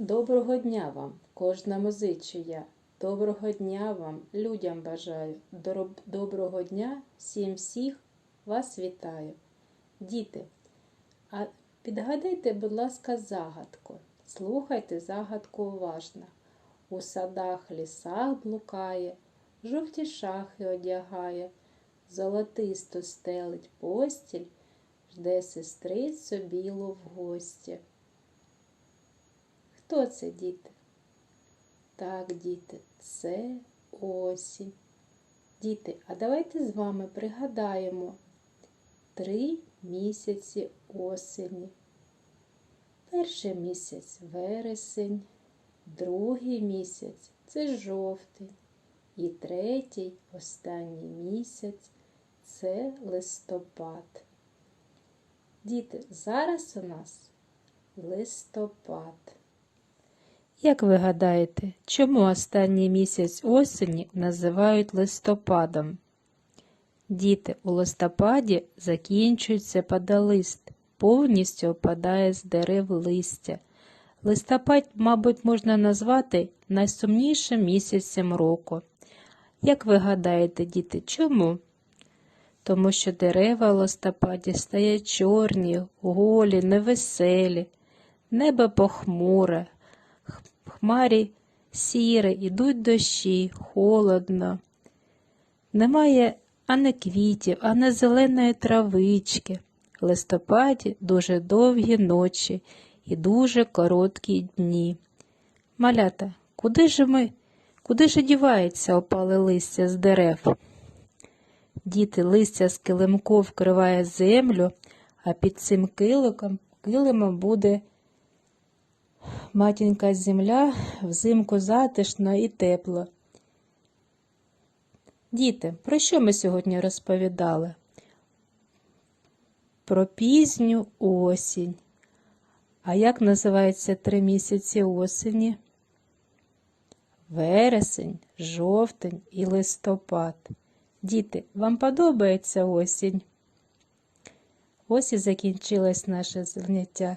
Доброго дня вам, кожному зичу я. Доброго дня вам, людям бажаю. Доброго дня всім всіх вас вітаю. Діти, а підгадайте, будь ласка, загадку. Слухайте загадку уважно. У садах, лісах блукає, жовті шахи одягає, золотисто стелить постіль, жде сестрицю білу в гості. Хто це, діти? Так, діти, це осінь. Діти, а давайте з вами пригадаємо три місяці осені. Перший місяць вересень, другий місяць це жовтий, і третій, останній місяць це листопад. Діти, зараз у нас листопад. Як ви гадаєте, чому останній місяць осені називають листопадом? Діти, у листопаді закінчується падалист, повністю опадає з дерев листя. Листопад, мабуть, можна назвати найсумнішим місяцем року. Як ви гадаєте, діти, чому? Тому що дерева в листопаді стають чорні, голі, невеселі, небо похмуре, хмарі сіре, ідуть дощі, холодно. Немає ані квітів, ані зеленої травички. Листопаді дуже довгі ночі і дуже короткі дні. Малята, куди ж ми, куди ж дівається опале листя з дерев? Діти листя з килимком вкриває землю, а під цим киликом, килимом буде матінка земля, взимку затишно і тепло. Діти, про що ми сьогодні розповідали? Про пізню осінь. А як називаються три місяці осені? Вересень, жовтень і листопад. Діти, вам подобається осінь? Ось і закінчилось наше заняття.